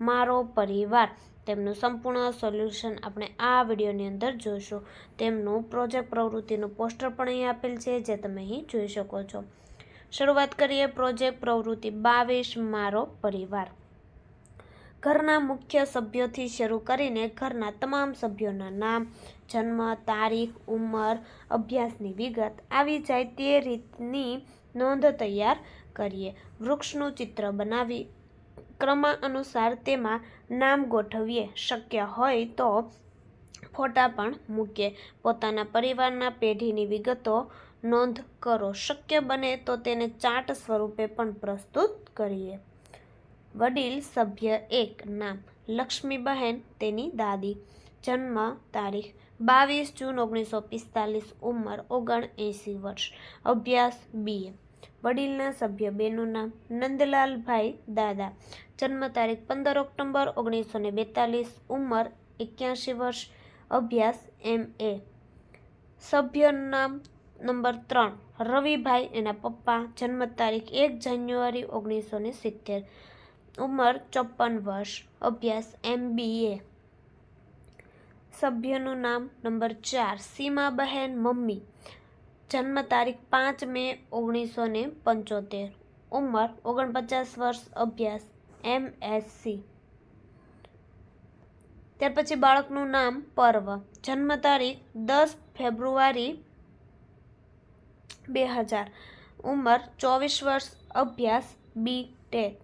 મારો પરિવાર. તેમનું સંપૂર્ણ સોલ્યુશન આપણે આ વિડીયોની અંદર જોઈશું. તેમનું પ્રોજેક્ટ પ્રવૃત્તિનું પોસ્ટર પણ અહીં આપેલ છે, જે તમે અહીં જોઈ શકો છો. શરૂઆત કરીએ પ્રોજેક્ટ પ્રવૃત્તિ બાવીસ, મારો પરિવાર. ઘરના મુખ્ય સભ્યોથી શરૂ કરીને ઘરના તમામ સભ્યોના નામ, જન્મ, તારીખ, ઉંમર, અભ્યાસની વિગત, આવી જાય તે રીતની નોંધ તૈયાર કરીએ. વૃક્ષનું ચિત્ર બનાવી ક્રમાનુસાર તેમાં નામ ગોઠવીએ શક્ય હોય તો ફોટા પણ મૂકીએ. પોતાના પરિવારના પેઢીની વિગતો નોંધ કરો. શક્ય બને તો તેને ચાર્ટ સ્વરૂપે પણ પ્રસ્તુત કરીએ. વડીલ સભ્ય એક નામ લક્ષ્મીબહેન, તેની દાદી. જન્મ તારીખ બાવીસ જૂન ઓગણીસો પિસ્તાલીસ, ઉંમર ઓગણ એંસી વર્ષ. અભ્યાસ બીએ વડીલના સભ્ય બેનું નામ નંદલાલભાઈ દાદા. જન્મ તારીખ પંદર ઓક્ટોબર ઓગણીસો ને બેતાલીસ, ઉંમર એક્યાસી વર્ષ, અભ્યાસ એમ એ. સભ્યનું નામ નંબર ત્રણ, રવિભાઈ. એના પપ્પા જન્મ તારીખ એક જાન્યુઆરી ઓગણીસો ને સિત્તેર, ઉંમર ચોપન વર્ષ, અભ્યાસ એમ બી એ. સભ્યનું નામ નંબર ચાર, સીમાબહેન મમ્મી. જન્મ તારીખ પાંચ મે ઓગણીસો ને પંચોતેર. ઉંમર ઓગણપચાસ વર્ષ અભ્યાસ, એમ એસસી ત્યાર પછી બાળકનું નામ પર્વ. જન્મ તારીખ દસ ફેબ્રુઆરી બે હજાર. ઉંમર ચોવીસ વર્ષ અભ્યાસ, બી ટેક.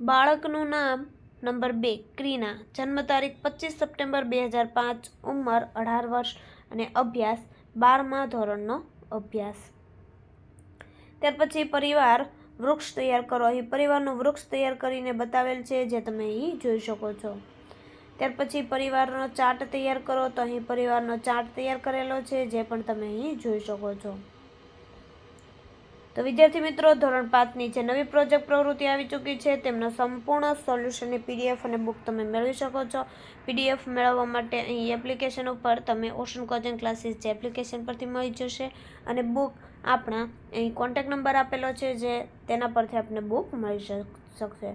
બાળકનું નામ નંબર બે ક્રીના. જન્મ તારીખ પચીસ સપ્ટેમ્બર બે હજાર પાંચ. ઉંમર અઢાર વર્ષ અને અભ્યાસ બારમા ધોરણનો અભ્યાસ. ત્યાર પછી પરિવાર વૃક્ષ તૈયાર કરો. અહીં પરિવારનું વૃક્ષ તૈયાર કરીને બતાવેલ છે, જે તમે અહીં જોઈ શકો છો. ત્યાર પછી પરિવારનો ચાર્ટ તૈયાર કરો. તો અહીં પરિવારનો ચાર્ટ તૈયાર કરેલો છે, જે પણ તમે અહીં જોઈ શકો છો. તો વિદ્યાર્થી મિત્રો, ધોરણ પાંચની જે નવી પ્રોજેક્ટ પ્રવૃત્તિ આવી ચૂકી છે, તેમના સંપૂર્ણ સોલ્યુશનની પીડીએફ અને બુક તમે મેળવી શકો છો. પીડીએફ મેળવવા માટે અહીં એપ્લિકેશન ઉપર તમે ઓશન કોચિંગ ક્લાસીસ જે એપ્લિકેશન પરથી મળી જશે અને બુક આપણા અહીં કોન્ટેક નંબર આપેલો છે, જે તેના પરથી આપને બુક મળી શકશે.